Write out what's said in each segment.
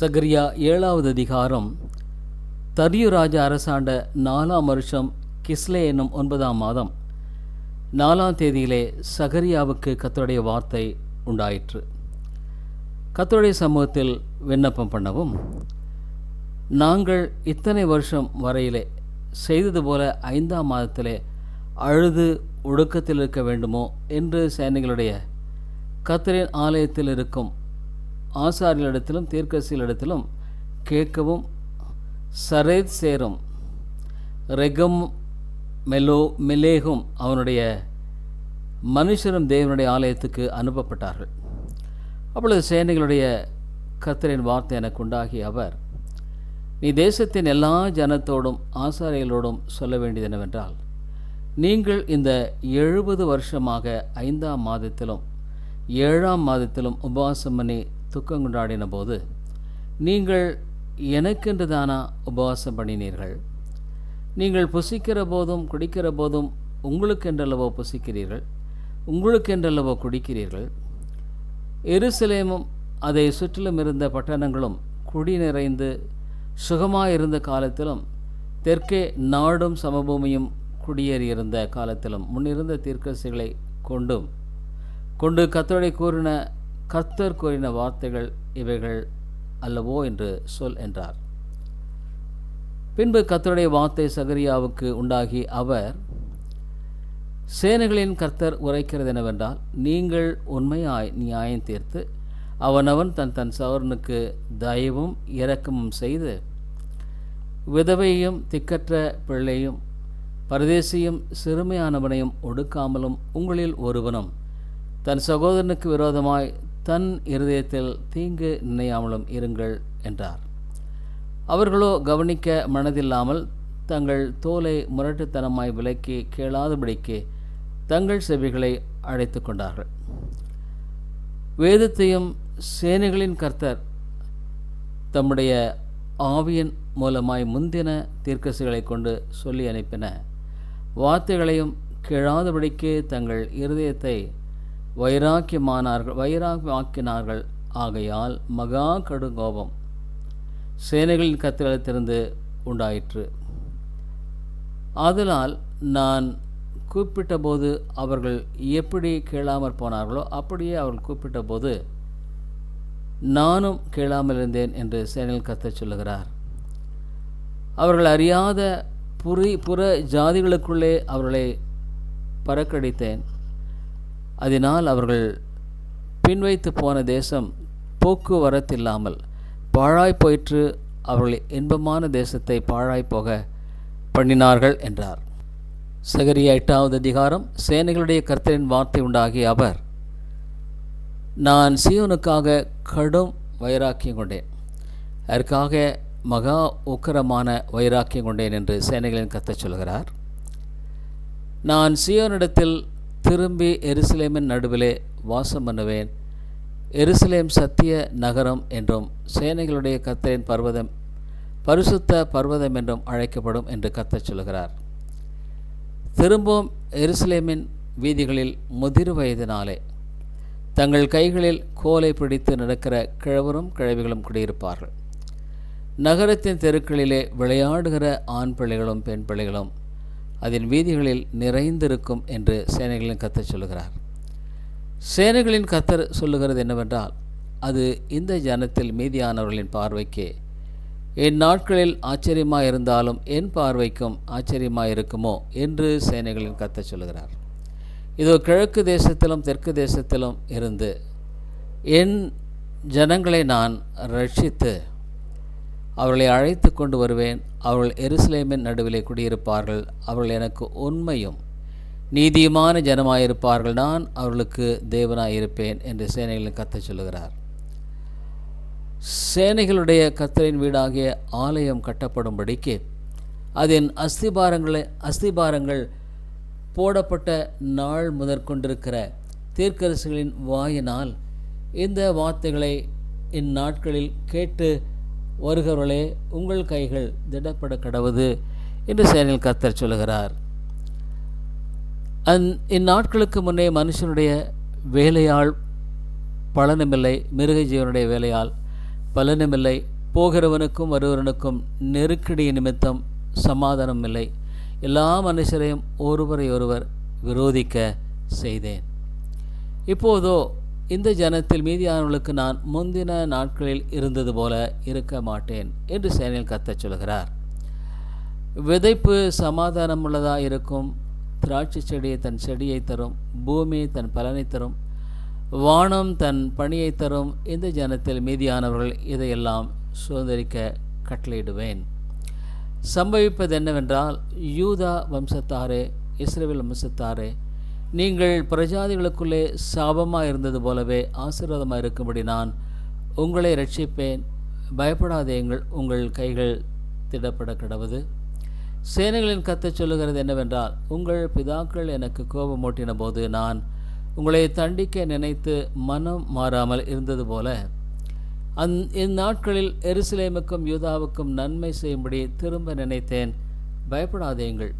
சகரியா ஏழாவது அதிகாரம். தரியுராஜ அரசாண்ட நாலாம் வருஷம் கிஸ்லே என்னும் ஒன்பதாம் மாதம். நாலாம் தேதியிலே சகரியாவுக்கு கத்தருடைய வார்த்தை உண்டாயிற்று. கத்தருடைய சமூகத்தில் விண்ணப்பம் பண்ணவும் நாங்கள் இத்தனை வருஷம் வரையிலே செய்தது போல ஐந்தாம் மாதத்திலே அழுது ஒடுக்கத்தில் இருக்க வேண்டுமோ? என்று சேனைகளுடைய கத்தரின் ஆலயத்தில் இருக்கும் ஆசாரியர்களிடத்திலும் தீர்க்கசிகளிடத்திலும் கேட்கவும் சரேத் சேரும் ரெகம் மெலோ மெலேகும் அவனுடைய மனுஷரும் தேவனுடைய ஆலயத்துக்கு அனுப்பப்பட்டார்கள். அப்பொழுது சேனைகளுடைய கத்தரின் வார்த்தை எனக்கு உண்டாகி அவர் நீ தேசத்தின் எல்லா ஜனத்தோடும் ஆசாரிகளோடும் சொல்ல வேண்டியது என்னவென்றால் நீங்கள் இந்த எழுபது வருஷமாக ஐந்தாம் மாதத்திலும் ஏழாம் மாதத்திலும் உபவாசம் பண்ணி துக்கம் கொண்டாடின போது நீங்கள் எனக்கென்று தானா உபவாசம் பண்ணினீர்கள்? நீங்கள் புசிக்கிற போதும் குடிக்கிற போதும் உங்களுக்கென்றல்லவோ புசிக்கிறீர்கள்? உங்களுக்கென்றல்லவோ குடிக்கிறீர்கள்? எருசலேமும் அதை சுற்றிலும் இருந்த பட்டணங்களும் குடி நிறைந்து சுகமாயிருந்த காலத்திலும் தெற்கே நாடும் சமபூமியும் குடியேறியிருந்த காலத்திலும் முன்னிருந்த தீர்க்கசிகளை கொண்டும் கொண்டு கத்தோடை கூறின கர்த்தர் கூறின வார்த்தைகள் இவைகள் அல்லவோ என்று சொல் என்றார். பின்பு கத்தருடைய வார்த்தை சகரியாவுக்கு உண்டாகி அவர் சேனைகளின் கர்த்தர் உரைக்கிறது என்னவென்றால் நீங்கள் உண்மையாய் நியாயம் தீர்த்து அவனவன் தன் தன் சவரனுக்கு தயவும் இரக்கமும் செய்து விதவையும் திக்கற்ற பிள்ளையும் பரதேசியும் சிறுமையானவனையும் ஒடுக்காமலும் உங்களில் ஒருவனும் தன் சகோதரனுக்கு விரோதமாய் தன் இருதயத்தில் தீங்கு நினையாமலும் இருங்கள் என்றார். அவர்களோ கவனிக்க மனதில்லாமல் தங்கள் தோலை முரட்டுத்தனமாய் விலக்கி கேளாதபடிக்கு தங்கள் செவிகளை அழைத்து கொண்டார்கள். வேதத்தையும் சேனைகளின் கர்த்தர் தம்முடைய ஆவியின் மூலமாய் முந்தின தீர்க்கசுகளை கொண்டு சொல்லி அனுப்பின வார்த்தைகளையும் கேளாதபடிக்கு தங்கள் இருதயத்தை வைராக்கியமானார்கள் வைராக்கியமாக்கினார்கள். ஆகையால் மகா கடுங்கோபம் சேனைகளின் கத்திரத்திலிருந்து உண்டாயிற்று. ஆதலால் நான் கூப்பிட்டபோது அவர்கள் எப்படி கேளாமற் போனார்களோ அப்படியே அவர்கள் கூப்பிட்டபோது நானும் கேளாமல் இருந்தேன் என்று சேனையில் கத்தச் சொல்லுகிறார். அவர்கள் அறியாத புரி புற ஜாதிகளுக்குள்ளே அவர்களை பறக்கடித்தேன். அதனால் அவர்கள் பின்வைத்து போன தேசம் போக்குவரத்தில்லாமல் பாழாய் போயிற்று. அவர்கள் இன்பமான தேசத்தை பாழாய் போக பண்ணினார்கள் என்றார். சகரிய எட்டாவது அதிகாரம். சேனைகளுடைய கர்த்தரின் வார்த்தை உண்டாகி அவர் நான் சியோனுக்காக கடும் வைராக்கியம் கொண்டேன். அதற்காக மகா உக்கரமான வைராக்கியம் கொண்டேன் என்று சேனைகளின் கத்தச் சொல்கிறார். நான் சியோனிடத்தில் திரும்பி எருசலேமின் நடுவிலே வாசம் பண்ணுவேன். எருசலேம் சத்திய நகரம் என்றும் சேனைகளுடைய கத்தரின் பர்வதம் பரிசுத்த பர்வதம் என்றும் அழைக்கப்படும் என்று கத்தச் சொல்கிறார் திரும்பவும் எருசலேமின் வீதிகளில் முதிர் வயதினாலே தங்கள் கைகளில் கோலை பிடித்து நடக்கிற கிழவரும் கிழவிகளும் குடியிருப்பார்கள். நகரத்தின் தெருக்களிலே விளையாடுகிற ஆண் பிள்ளைகளும் பெண் பிள்ளைகளும் அதன் வீதிகளில் நிறைந்திருக்கும் என்று சேனைகளின் கத்தர் சொல்லுகிறார். சேனைகளின் கத்தர் சொல்லுகிறது என்னவென்றால் அது இந்த ஜனத்தில் மீதியானவர்களின் பார்வைக்கு. என் நாட்களில் ஆச்சரியமாக இருந்தாலும் என் பார்வைக்கும் ஆச்சரியமாக இருக்குமோ என்று சேனைகளின் கத்த சொல்லுகிறார். இதோ கிழக்கு தேசத்திலும் தெற்கு தேசத்திலும் இருந்து என் ஜனங்களை நான் ரட்சித்து அவர்களை அழைத்து கொண்டு வருவேன். அவர்கள் எருசலேமின் நடுவிலே குடியிருப்பார்கள். அவர்கள் எனக்கு உண்மையும் நீதியுமான ஜனமாயிருப்பார்கள். நான் அவர்களுக்கு தேவனாயிருப்பேன் என்று சேனைகளின் கத்தை சொல்லுகிறார். சேனைகளுடைய கத்தரின் வீடாகிய ஆலயம் கட்டப்படும்படிக்கு அதன் அஸ்திபாரங்களை அஸ்திபாரங்கள் போடப்பட்ட நாள் முதற்கொண்டிருக்கிற தீர்க்கரசுகளின் வாயினால் இந்த வார்த்தைகளை இந்நாட்களில் கேட்டு வருகிறவர்களே உங்கள் கைகள் திடப்பட கடவுது என்று சேனையில் கத்தர் சொல்லுகிறார். அந் இந்நாட்களுக்கு முன்னே மனுஷனுடைய வேலையால் பலனுமில்லை மிருக ஜீவனுடைய வேலையால் பலனுமில்லை போகிறவனுக்கும் வருவனுக்கும் நெருக்கடி நிமித்தம் சமாதானம் இல்லை எல்லா மனுஷரையும் ஒருவரை ஒருவர் விரோதிக்க செய்தேன். இப்போதோ இந்த ஜனத்தில் மீதியானவர்களுக்கு நான் முந்தின நாட்களில் இருந்தது போல இருக்க மாட்டேன் என்று சேனையில் கத்தச் சொல்கிறார். விதைப்பு சமாதானம் உள்ளதாக இருக்கும். திராட்சை செடி தன் செடியை தரும் பூமி தன் பலனை தரும் வானம் தன் பணியை தரும். இந்த ஜனத்தில் மீதியானவர்கள் இதையெல்லாம் சுதந்திரிக்க கட்டளையிடுவேன். சம்பவிப்பது என்னவென்றால் யூதா வம்சத்தாரே இஸ்ரேல் வம்சத்தாரே நீங்கள் பிரஜாதிகளுக்குள்ளே சாபமாக இருந்தது போலவே ஆசீர்வாதமாக இருக்கும்படி நான் உங்களை ரட்சிப்பேன். பயப்படாதேங்கள் உங்கள் கைகள் திடப்பட கிடவது. சேனைகளின் கத்தை சொல்லுகிறது என்னவென்றால் உங்கள் பிதாக்கள் எனக்கு கோபமூட்டின போது நான் உங்களை தண்டிக்க நினைத்து மனம் மாறாமல் இருந்தது போல அந் இந்நாட்களில் எருசலேமுக்கும் யூதாவுக்கும் நன்மை செய்யும்படி திரும்ப நினைத்தேன். பயப்படாதேங்கள்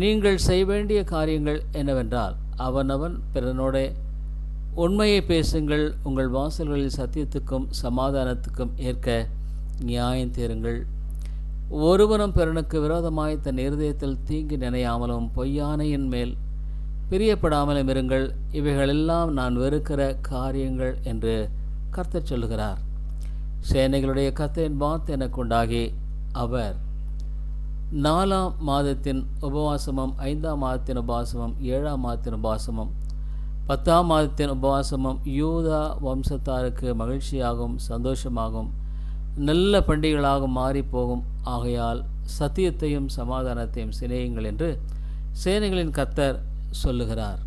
நீங்கள் செய்ய வேண்டிய காரியங்கள் என்னவென்றால் அவனவன் பிறனோட உண்மையை பேசுங்கள் உங்கள் வாசல்களில் சத்தியத்துக்கும் சமாதானத்துக்கும் ஏற்க நியாயம் தேருங்கள். ஒருவனும் பிறனுக்கு விரோதமாய் தன் இருதயத்தில் தீங்கு நினையாமலும் பொய்யானையின் மேல் பிரியப்படாமலும் இருங்கள். இவைகளெல்லாம் நான் வெறுக்கிற காரியங்கள் என்று கர்த்தர் சொல்லுகிறார். சேனைகளுடைய கத்தையின் வார்த்தை எனக்கு உண்டாகி அவர் நாலாம் மாதத்தின் உபவாசமும் ஐந்தாம் மாதத்தின் உபவாசமும் ஏழாம் மாதத்தின் உபவாசமும் பத்தாம் மாதத்தின் உபவாசமும் யூதா வம்சத்தாருக்கு மகிழ்ச்சியாகவும் சந்தோஷமாகவும் நல்ல பண்டிகைகளாக மாறிப்போகும் ஆகையால் சத்தியத்தையும் சமாதானத்தையும் சிநேயுங்கள் என்று சேனைகளின் கத்தர் சொல்லுகிறார்.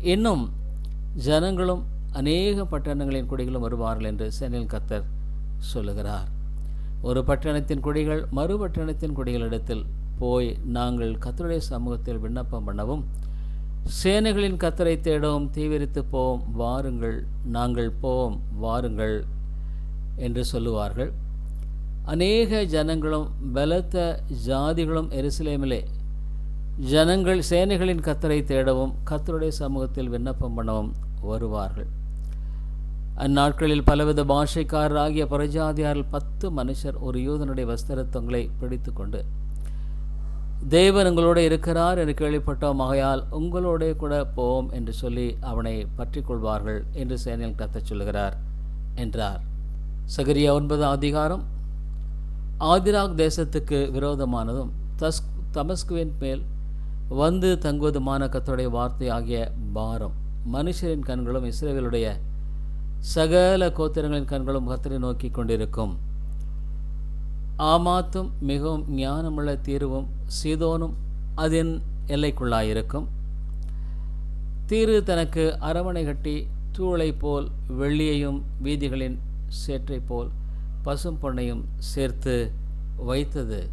இன்னும் ஜனங்களும் அநேக பட்டணங்களின் குடிகளும் வருவார்கள் என்று சேனையின் கத்தர் சொல்லுகிறார். ஒரு பட்டணத்தின் குடிகள் மறு பட்டணத்தின் குடிகளிடத்தில் போய் நாங்கள் கத்தருடைய சமூகத்தில் விண்ணப்பம் பண்ணவும் சேனைகளின் கத்தரை தேடவும் தீவிரித்து போவோம் வாருங்கள் நாங்கள் போவோம் வாருங்கள் என்று சொல்லுவார்கள். அநேக ஜனங்களும் பலத்த ஜாதிகளும் எருசலேமிலே ஜனங்கள் சேனைகளின் கத்தரை தேடவும் கத்தருடைய சமூகத்தில் விண்ணப்பம் பண்ணவும் வருவார்கள். அந்நாட்களில் பலவித பாஷைக்காரராகிய பிரஜாதியாரில் பத்து மனுஷர் ஒரு யூதனுடைய வஸ்திரத்தங்களை பிடித்து கொண்டு தேவன் உங்களோட இருக்கிறார் என்று கேள்விப்பட்டோம். ஆகையால் உங்களோட கூட போவோம் என்று சொல்லி அவனை பற்றி கொள்வார்கள் என்று சேனையில் கத்தச் சொல்லுகிறார் என்றார். சகரியா ஒன்பது அதிகாரம். ஆதிராக் தேசத்துக்கு விரோதமானதும் தஸ் தமஸ்குவின் மேல் வந்து தங்குவதுமான கத்தோடைய வார்த்தை ஆகிய பாரம் மனுஷரின் கண்களும் இஸ்ரேவேலுடைய சகல கோத்திரங்களின் கண்களும் கத்தரை நோக்கி கொண்டிருக்கும். ஆமாத்தும் மிகவும் ஞானமுள்ள தீர்வும் சீதோனும் அதன் எல்லைக்குள்ளாயிருக்கும். தீரு தனக்கு அரவணை கட்டி தூளை போல் வெள்ளியையும் வீதிகளின் சேற்றை போல் பசும் பொன்னையும் சேர்த்து வைத்தது.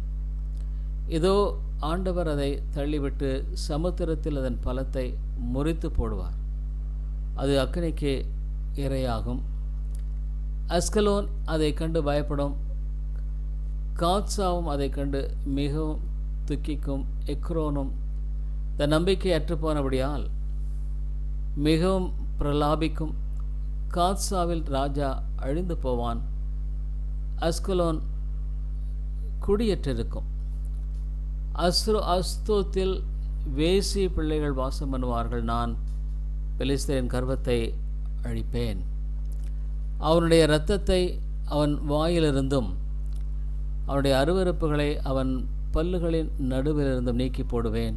இதோ ஆண்டவர் அதை தள்ளிவிட்டு சமுத்திரத்தில் அதன் பலத்தை முறித்து போடுவார். அது அக்கனைக்கு இரையாகும். அஸ்கலோன் அதை கண்டு பயப்படும். காட்சாவும் அதை கண்டு மிகவும் துக்கிக்கும். எக்ரோனும் தன் நம்பிக்கை அற்றுப்போனபடியால் மிகவும் பிரலாபிக்கும். காட்சாவில் ராஜா அழிந்து போவான். அஸ்கலோன் குடியேற்றிருக்கும். அஸ்ரோ அஸ்தோத்தில் வேசி பிள்ளைகள் வாசம் பண்ணுவார்கள். நான் பெலிஸ்தரின் கர்வத்தை அழிப்பேன். அவனுடைய இரத்தத்தை அவன் வாயிலிருந்தும் அவனுடைய அருவறுப்புகளை அவன் பல்லுகளின் நடுவிலிருந்தும் நீக்கி போடுவேன்.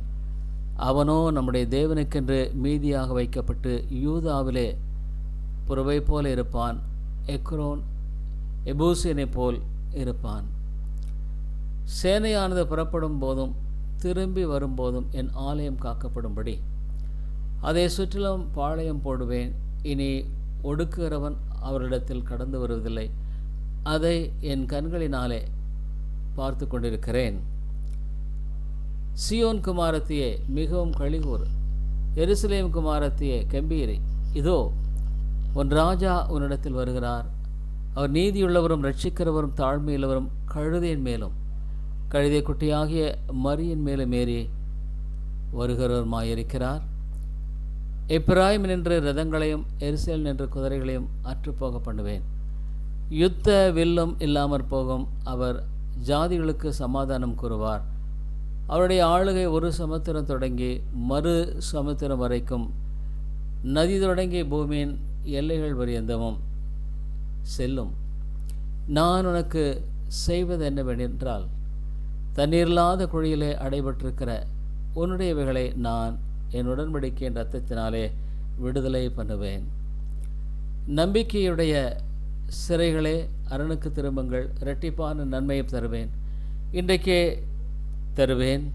அவனோ நம்முடைய தேவனுக்கென்று மீதியாக வைக்கப்பட்டு யூதாவிலே புறவை போல இருப்பான். எக்ரோன் எபூசியனை போல் இருப்பான். சேனையானது புறப்படும் போதும் திரும்பி வரும்போதும் என் ஆலயம் காக்கப்படும்படி. அதை சுற்றிலும் பாளையம் போடுவேன். இனி ஒடுக்குகிறவன் அவரிடத்தில் கடந்து வருவதில்லை. அதை என் கண்களினாலே பார்த்து கொண்டிருக்கிறேன். சியோன் குமாரத்தியே மிகவும் கழிகூறு எருசலேம் குமாரத்தியே கம்பீரி இதோ உன் ராஜா உன்னிடத்தில் வருகிறார். அவர் நீதியுள்ளவரும் ரட்சிக்கிறவரும் தாழ்மையுள்ளவரும் கழுதையின் மேலும் கழுதை குட்டியாகிய மரியின் மேலும் ஏறி வருகிறவருமாயிருக்கிறார். எப்ராயிம் நின்று ரதங்களையும் எரிசேல் நின்று குதிரைகளையும் அற்றுப்போக பண்ணுவேன். யுத்த வில்லும் இல்லாமற் போகும் அவர் ஜாதிகளுக்கு சமாதானம் கூறுவார். அவருடைய ஆளுகை ஒரு சமுத்திரம் தொடங்கி மறு சமுத்திரம் வரைக்கும் நதி தொடங்கி பூமியின் எல்லைகள் பரியந்தமும் செல்லும். நான் உனக்கு செய்வது என்னவென்றால் தண்ணீரில்லாத குழியிலே அடைபட்டிருக்கிற உன்னுடையவைகளை நான் என் உடன்படிக்கையின் ரத்தத்தினாலே விடுதலை பண்ணுவேன். நம்பிக்கையுடைய சிறைகளே அரணுக்கு திரும்புங்கள். இரட்டிப்பான நன்மையை தருவேன். இன்றைக்கே தருவேன்.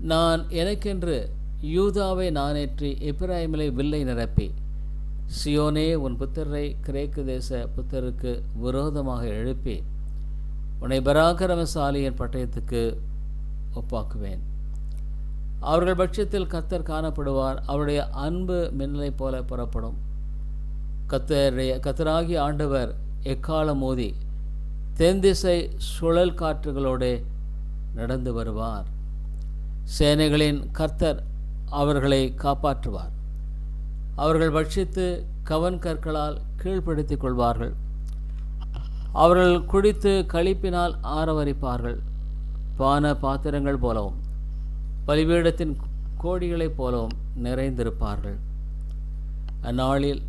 நான் எனக்கென்று யூதாவை நானேற்றி இப்ராஹிமிலே வில்லை நிரப்பி. சியோனே உன் புத்தரை கிரேக்கு தேச புத்தருக்கு விரோதமாக எழுப்பி உன்னை பராக்கிரமசாலியின் பட்டயத்துக்கு ஒப்பாக்குவேன். அவர்கள் பட்சத்தில் கத்தர் காணப்படுவார். அவருடைய அன்பு மின்னலை போல புறப்படும். கத்தருடைய கத்தராகி ஆண்டவர் எக்காலம் மோதி தென்திசை சுழல் காற்றுகளோடு நடந்து வருவார். சேனைகளின் கர்த்தர் அவர்களை காப்பாற்றுவார். அவர்கள் பட்சித்து கவன் கற்களால் கீழ்ப்படுத்திக் கொள்வார்கள். அவர்கள் குடித்து களிப்பினால் ஆரவரிப்பார்கள். பான பாத்திரங்கள் போலவும். பலிபீடத்தின் கோடிகளைப் போலவும் நிறைந்திருப்பார்கள். அந்நாளில்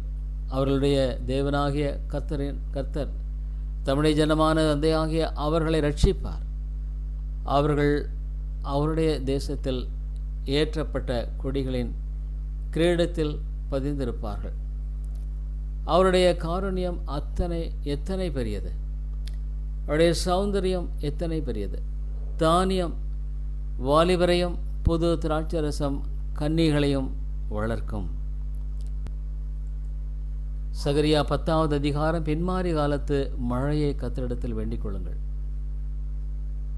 அவர்களுடைய தேவனாகிய கர்த்தரின் கர்த்தர் தமிழை ஜனமான தந்தையாகிய அவர்களை ரட்சிப்பார் அவர்கள் அவருடைய தேசத்தில் ஏற்றப்பட்ட கொடிகளின் கிரீடத்தில் பதிந்திருப்பார்கள். அவருடைய காருண்யம் அத்தனை எத்தனை பெரியது? அவருடைய சௌந்தரியம் எத்தனை பெரியது? தானியம் வாலிபரையும் புது திராட்சரசம் கன்னிகளையும் வளர்க்கும். சகரியா பத்தாவது அதிகாரம் பின்மாறி காலத்து மழையை கத்தரிடத்தில் வேண்டிக் கொள்ளுங்கள்.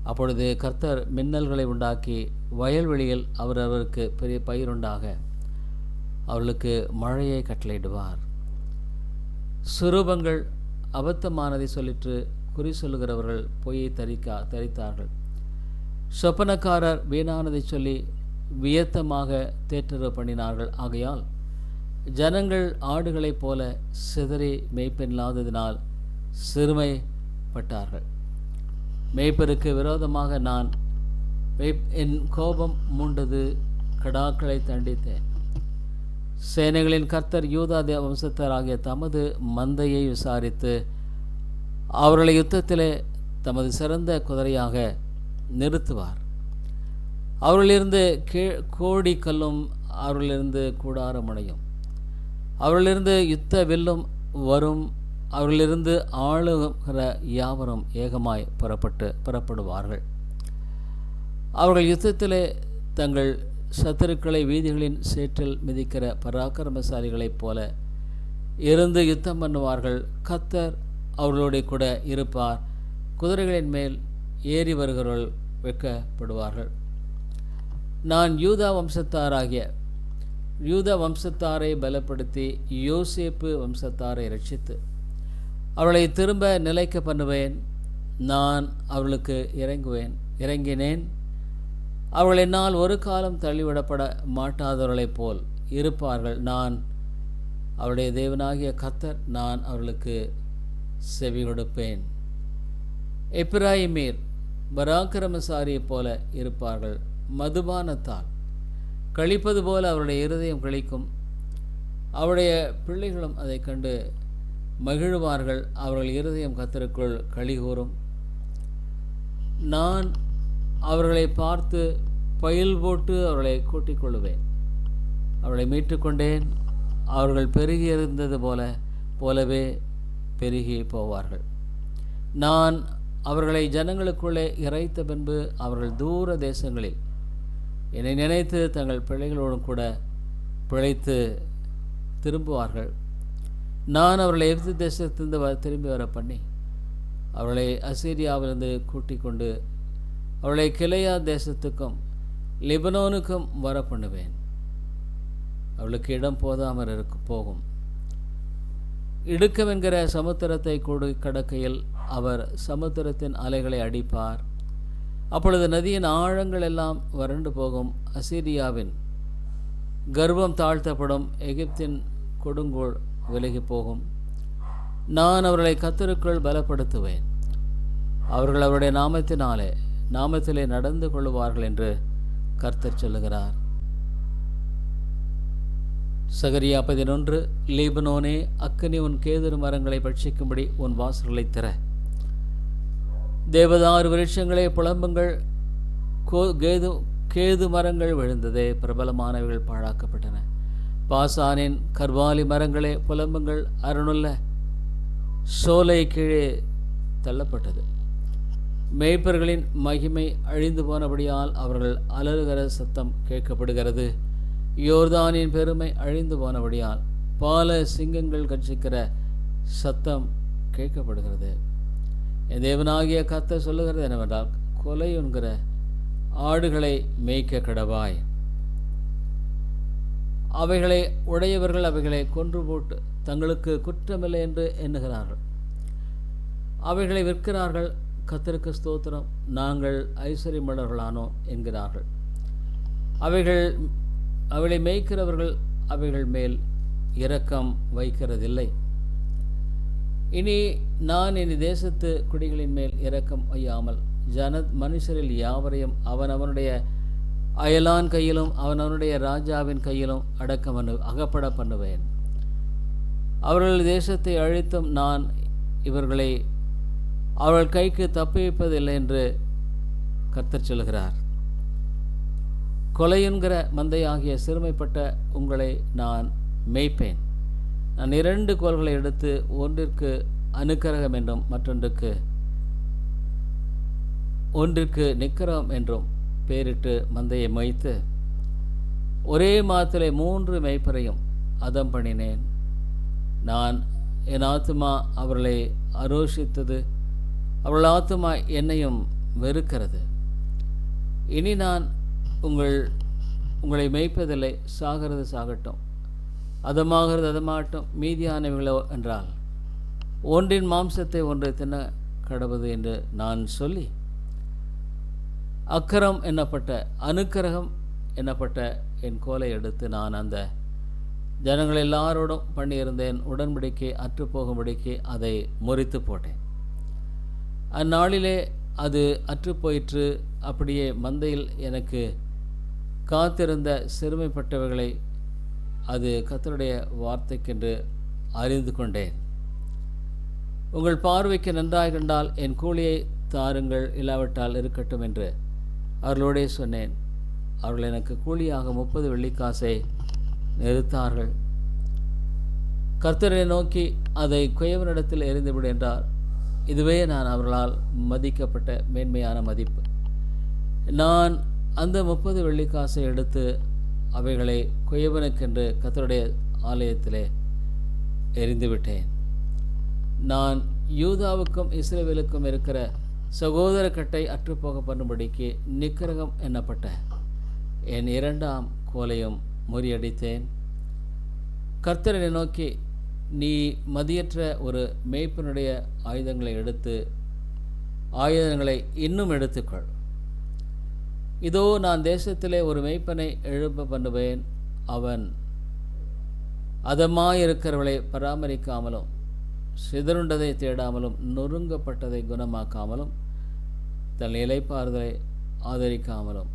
அப்பொழுது கர்த்தர் மின்னல்களை உண்டாக்கி வயல்வெளியில் அவர் அவருக்கு பெரிய பயிருண்டாக அவர்களுக்கு மழையை கட்டளையிடுவார். சுரூபங்கள் அபத்தமானதை சொல்லிட்டு குறி சொல்லுகிறவர்கள் பொய்யை தரிக்கா தரித்தார்கள். சொப்பனக்காரர் வீணானதை சொல்லி வியத்தமாக தேற்றரவு பண்ணினார்கள். ஆகையால் ஜனங்கள் ஆடுகளைப் போல சிதறி மேய்ப்பில்லாததினால் சிறுமைப்பட்டார்கள். மேய்ப்பருக்கு விரோதமாக நான் என் கோபம் மூண்டது கடாக்களை தண்டித்தேன். சேனைகளின் கர்த்தர் யூதா தே- வம்சத்தாராகிய தமது மந்தையை விசாரித்து அவர்களை யுத்தத்திலே தமது சிறந்த குதிரையாக நிறுத்துவார். அவர்களிலிருந்து கே கோடி கல்லும் அவர்களிலிருந்து கூடாரமடையும் அவர்களிருந்து யுத்த வில்லும் வரும் அவர்களிலிருந்து ஆளுகிற யாவரும் ஏகமாய் புறப்பட்டு புறப்படுவார்கள். அவர்கள் யுத்தத்திலே தங்கள் சத்துருக்களை வீதிகளின் சேற்றில் மிதிக்கிற பராக்கிரமசாலிகளைப் போல இருந்து யுத்தம் பண்ணுவார்கள். கத்தர் அவர்களோடு கூட இருப்பார். குதிரைகளின் மேல் ஏறி வருகிறவர்கள் வைக்கப்படுவார்கள். நான் யூதா வம்சத்தாராகிய யூதா வம்சத்தாரை பலப்படுத்தி யோசேப்பு வம்சத்தாரை ரட்சித்து அவளை திரும்ப நிலைக்க பண்ணுவேன். நான் அவளுக்கு இறங்குவேன் இறங்கினேன். அவள் என்னால் ஒரு காலம் தள்ளிவிடப்பட மாட்டாதவர்களைப் போல் இருப்பார்கள். நான் அவருடைய தேவனாகிய கத்தர் நான் அவர்களுக்கு செவி கொடுப்பேன் எப்ராஹிமீர் பராக்கிரமசாரியைப் போல இருப்பார்கள். மதுபானத்தால் கழிப்பது போல அவருடைய இருதயம் கழிக்கும் அவருடைய பிள்ளைகளும் அதைக் கண்டு மகிழ்வார்கள். அவர்கள் இருதயம் கத்தருக்குள் கழிகூறும் நான் அவர்களை பார்த்து பயில் போட்டு அவர்களை கூட்டிக் கொள்ளுவேன். அவர்களை மீட்டுக்கொண்டேன் அவர்கள் பெருகி இருந்தது போல போலவே பெருகி போவார்கள். நான் அவர்களை ஜனங்களுக்குள்ளே இறைத்த பின்பு அவர்கள் தூர தேசங்களில் என்னை நினைத்து தங்கள் பிள்ளைகளோடும் கூட பிழைத்து திரும்புவார்கள். நான் அவர்களை எகிப்து தேசத்திலிருந்து வ திரும்பி வர பண்ணி அவர்களை அசீரியாவிலிருந்து கூட்டிக் கொண்டு அவளை கிளையா தேசத்துக்கும் லிபனோனுக்கும் வர பண்ணுவேன். அவளுக்கு இடம் போதாமல் இருக்க போகும். இடுக்கம் என்கிற சமுத்திரத்தை கொடு கடக்கையில் அவர் சமுத்திரத்தின் அலைகளை அடிப்பார். அப்பொழுது நதியின் ஆழங்கள் எல்லாம் வறண்டு போகும் அசீரியாவின் கர்வம் தாழ்த்தப்படும் எகிப்தின் கொடுங்கோல் விலகி போகும். நான் அவர்களை கத்தருக்குள் பலப்படுத்துவேன். அவர்கள் அவருடைய நாமத்தினாலே நாமத்திலே நடந்து கொள்வார்கள் என்று கர்த்தர் சொல்லுகிறார். சகரியா பதினொன்று லீபனோனே அக்கனி உன் கேதுரு மரங்களை பட்சிக்கும்படி உன் வாசல்களை திற. தேவதாறு விருட்சங்களே புலம்புங்கள். கோ கேது கேது மரங்கள் விழுந்ததே பிரபலமானவைகள் பாழாக்கப்பட்டன. பாசானின் கர்வாலி மரங்களே புலம்புங்கள் அருணுள்ள சோலை கீழே தள்ளப்பட்டது. மேய்ப்பர்களின் மகிமை அழிந்து போனபடியால் அவர்கள் அலறுகிற சத்தம் கேட்கப்படுகிறது. யோர்தானின் பெருமை அழிந்து போனபடியால் பால சிங்கங்கள் கட்சிக்கிற சத்தம் கேட்கப்படுகிறது. என் தேவனாகிய கத்த சொல்லுகிறது என்னவென்றால் கொலை என்கிற ஆடுகளை மேய்க்க கிடவாய் அவைகளை உடையவர்கள் அவைகளை கொன்று போட்டு தங்களுக்கு குற்றமில்லை என்று எண்ணுகிறார்கள். அவைகளை விற்கிறார்கள். கத்தருக்கு ஸ்தோத்திரம். நாங்கள் ஐஸ்வர்யமுள்ளவர்களானோம் என்கிறார்கள். அவைகள் அவளை மேய்க்கிறவர்கள் அவைகள் மேல் இரக்கம் வைக்கிறதில்லை. இனி நான் இனி தேசத்து குடிகளின் மேல் இரக்கம் ஐயாமல் ஜனத் மனுஷரில் யாவரையும் அவன் அவனுடைய அயலான் கையிலும் அவன் அவனுடைய ராஜாவின் கையிலும் அடக்கம் பண்ணு அகப்பட பண்ணுவேன். அவர்கள் தேசத்தை அழித்தும் நான் இவர்களை அவர்கள் கைக்கு தப்பிப்பதில்லை என்று கர்த்தர் சொல்கிறார் கொலையுங்கிற மந்தை மந்தையாகிய சிறுமைப்பட்ட உங்களை நான் மேய்ப்பேன். நான் இரண்டு கோல்களை எடுத்து ஒன்றிற்கு அனுக்கரகம் என்றும் மற்றொன்றுக்கு ஒன்றிற்கு நிக்கரம் என்றும் பெயரிட்டு மந்தையை மொய்த்து ஒரே மாதத்திலே மூன்று மெய்ப்பரையும் அதம் பண்ணினேன். நான் என் ஆத்துமா அவர்களை அரோஷித்தது. அவர்கள் ஆத்துமா என்னையும் வெறுக்கிறது. இனி நான் உங்கள் உங்களை மெய்ப்பதில்லை சாகிறது சாகட்டும். அதமாகிறது அதமாட்டும் மீதியானவைகளோ என்றால் ஒன்றின் மாம்சத்தை ஒன்றை தின்ன கடவுது என்று நான் சொல்லி அக்கரம் என்னப்பட்ட அனுக்கிரகம் என்னப்பட்ட என் கோலை எடுத்து நான் அந்த ஜனங்கள் எல்லாரோடும் பண்ணியிருந்தேன். உடன்படிக்கை அற்றுப்போகும்படிக்கு அதை முறித்து போட்டேன். அந்நாளிலே அது அற்றுப்போயிற்று அப்படியே மந்தையில் எனக்கு காத்திருந்த சிறுமைப்பட்டவர்களை அது கத்தருடைய வார்த்தைக்கென்று அறிந்து கொண்டேன். உங்கள் பார்வைக்கு நன்றாய் கண்டால் என் கூலியை தாருங்கள் இல்லாவிட்டால் இருக்கட்டும் என்று அவர்களோடே சொன்னேன். அவர்கள் எனக்கு கூலியாக முப்பது வெள்ளிக்காசை நிறுத்தார்கள். கர்த்தரை நோக்கி அதை குயவனிடத்தில் எறிந்துவிடு என்றார். இதுவே நான் அவர்களால் மதிக்கப்பட்ட மேன்மையான மதிப்பு. நான் அந்த முப்பது வெள்ளிக்காசை எடுத்து அவைகளை குயவனுக்கென்று கத்தருடைய ஆலயத்திலே எரிந்துவிட்டேன். நான் யூதாவுக்கும் இஸ்ரேவேலுக்கும் இருக்கிற சகோதர கட்டை அற்றுப்போக பண்ணும்படிக்கு நிக்கரகம் எண்ணப்பட்ட என் இரண்டாம் கோலையும் முறியடித்தேன். கர்த்தரனை நோக்கி நீ மதியற்ற ஒரு மேய்ப்பனுடைய ஆயுதங்களை எடுத்து ஆயுதங்களை இன்னும் எடுத்துக்கொள். இதோ நான் தேசத்திலே ஒரு மேய்ப்பனை எழுப்ப பண்ணுவேன். அவன் அதமாயிருக்கிறவளை பராமரிக்காமலும் சிதறுண்டதை தேடாமலும் நொறுங்கப்பட்டதை குணமாக்காமலும் தன் இலைப்பாறுதலை ஆதரிக்காமலும்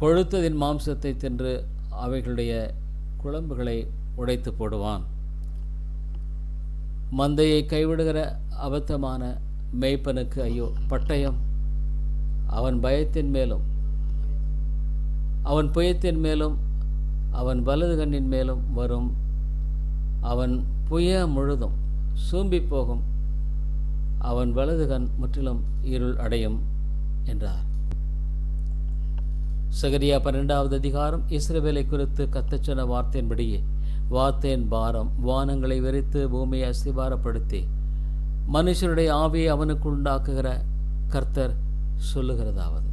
கொழுத்ததின் மாம்சத்தை தின்று அவைகளுடைய குழம்புகளை உடைத்து போடுவான். மந்தையை கைவிடுகிற அபத்தமான மேய்ப்பனுக்கு ஐயோ பட்டயம். அவன் பயத்தின் மேலும் அவன் புயத்தின் மேலும் அவன் வலது கண்ணின் மேலும் வரும். அவன் புய முழுதும் சூம்பி போகும். அவன் வலது கண் முற்றிலும் இருள் அடையும் என்றார். சகரியா பன்னெண்டாவது அதிகாரம். இஸ்ரவேலை குறித்து கத்தச் சொன்ன வார்த்தையின்படியே வார்த்தையின் பாரம் வானங்களை வெறித்து பூமியை அஸ்திபாரப்படுத்தி மனுஷனுடைய ஆவியை அவனுக்கு உண்டாக்குகிற கர்த்தர் சொல்லுகிறதாவது.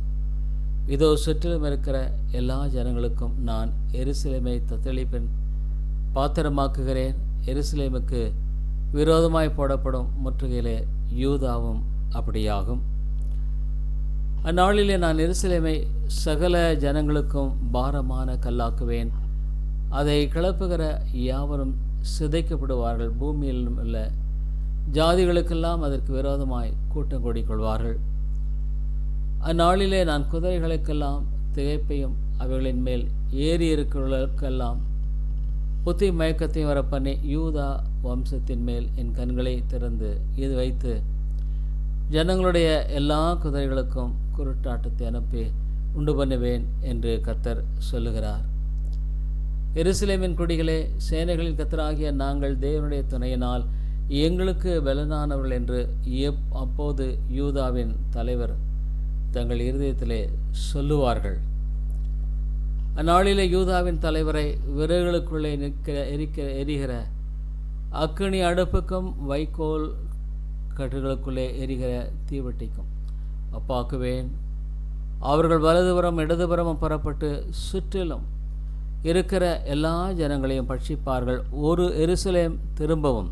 இதோ சுற்றிலும் இருக்கிற எல்லா ஜனங்களுக்கும் நான் எருசலேமை தத்தளிப்பின் பாத்திரமாக்குகிறேன். எருசலேமுக்கு விரோதமாய் போடப்படும் முற்றுகையிலே யூதாவும் அப்படியாகும். அந்நாளிலே நான் எருசலேமை சகல ஜனங்களுக்கும் பாரமான கல்லாக்குவேன். அதை கிளப்புகிற யாவரும் சிதைக்கப்படுவார்கள். பூமியிலும் உள்ள ஜாதிகளுக்கெல்லாம் அதற்கு விரோதமாய் கூட்டம் கொள்வார்கள் அந்நாளிலே நான் குதிரைகளுக்கெல்லாம் திகைப்பையும் அவைகளின் மேல் ஏறி இருக்கிறவர்களுக்கெல்லாம் புத்தி மயக்கத்தையும் வரப்பண்ணி யூதா வம்சத்தின் மேல் என் கண்களை திறந்து இது வைத்து ஜனங்களுடைய எல்லா குதிரைகளுக்கும் குருட்டாட்டத்தை அனுப்பி உண்டு பண்ணுவேன் என்று கத்தர் சொல்லுகிறார். எருசலேமின் குடிகளே சேனைகளின் கத்தராகிய நாங்கள் தேவனுடைய துணையினால் எங்களுக்கு பலனானவர்கள் என்று எப் அப்போது யூதாவின் தலைவர் தங்கள் இருதயத்திலே சொல்லுவார்கள். அந்நாளிலே யூதாவின் தலைவரை விறகுகளுக்குள்ளே நிற்கிற எரிக்க எரிகிற அக்கினி அடுப்புக்கும் வைக்கோல் கட்டுகளுக்குள்ளே எரிகிற தீவட்டிக்கும். அப்பாக்குவேன் அவர்கள் வலதுபுறம் இடதுபுறமும் புறப்பட்டு சுற்றிலும் இருக்கிற எல்லா ஜனங்களையும் பட்சிப்பார்கள். ஒரு எருசலேம் திரும்பவும்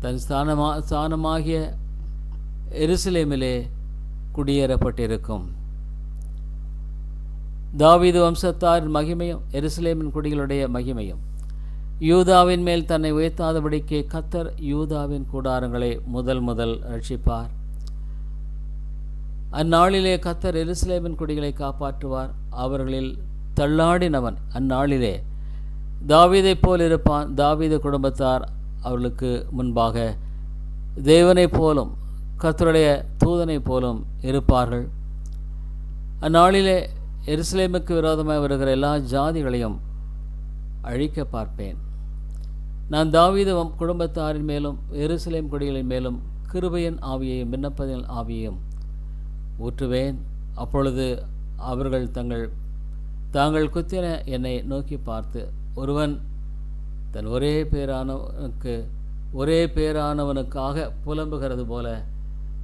தன் ஸ்தானமா ஸ்தானமாகிய எருசலேமிலே குடியேறப்பட்டிருக்கும். தாவீது வம்சத்தாரின் மகிமையும் எருசலேமின் குடிகளுடைய மகிமையும். யூதாவின் மேல் தன்னை உயர்த்தாதபடிக்கு கத்தர் யூதாவின் கூடாரங்களை முதல் முதல் ரட்சிப்பார். அந்நாளிலே கத்தர் எருசலேமின் குடிகளை காப்பாற்றுவார். அவர்களில் தள்ளாடினவன் அந்நாளிலே. தாவீதைப் போல் இருப்பான். தாவீது குடும்பத்தார் அவர்களுக்கு முன்பாக தேவனைப் போலும் கர்த்தருடைய தூதனை போலும் இருப்பார்கள். அந்நாளிலே எருசலேமுக்கு விரோதமாக வருகிற எல்லா ஜாதிகளையும் அழிக்க பார்ப்பேன். நான் தாவீது குடும்பத்தாரின் மேலும் எருசலேம் குடிகளின் மேலும் கிருபையின் ஆவியையும் விண்ணப்பதின் ஆவியையும் ஊற்றுவேன். அப்பொழுது அவர்கள் தங்கள் தாங்கள் குத்தின என்னை நோக்கி பார்த்து ஒருவன் தன் ஒரே பேரானவனுக்கு ஒரே பேரானவனுக்காக புலம்புகிறது போல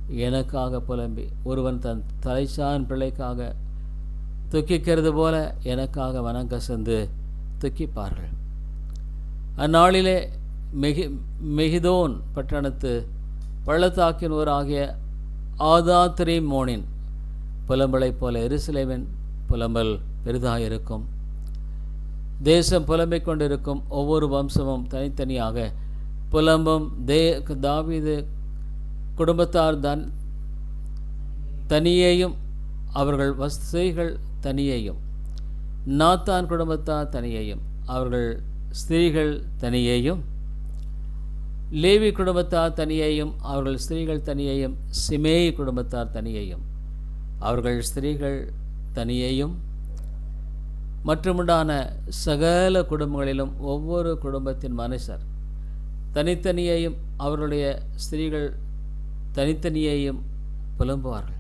எனக்காக புலம்பி. ஒருவன் தன் தலைச்சான் பிள்ளைக்காக துக்கிக்கிறது போல எனக்காக வனங்கசந்து துக்கிப்பார்கள். அந்நாளிலே மெகி மெகிதோன் பட்டணத்து பள்ளத்தாக்கின் ஊராகிய ஆதாத்ரி மோனின் புலம்பலைப் போல எருசலேமின் புலம்பல் பெரிதாயிருக்கும். தேசம் புலம்பிக் கொண்டிருக்கும் ஒவ்வொரு வம்சமும் தனித்தனியாக புலம்பும் தே தாவீது குடும்பத்தார் தான் தனியேயும் அவர்கள் வசைகள் தனியேயும். நாத்தான் குடும்பத்தார் தனியேயும் அவர்கள் ஸ்திரீகள் தனியேயும். லேவி குடும்பத்தார் தனியேயும் அவர்கள் ஸ்திரீகள் தனியேயும். சிமேயி குடும்பத்தார் தனியேயும் அவர்கள் ஸ்திரீகள் தனியேயும். மற்றுமுண்டான சகல குடும்பங்களிலும் ஒவ்வொரு குடும்பத்தின் மனுஷர் தனித்தனியையும் அவர்களுடைய ஸ்திரீகள் தனித்தனியையும் புலம்புவார்கள்.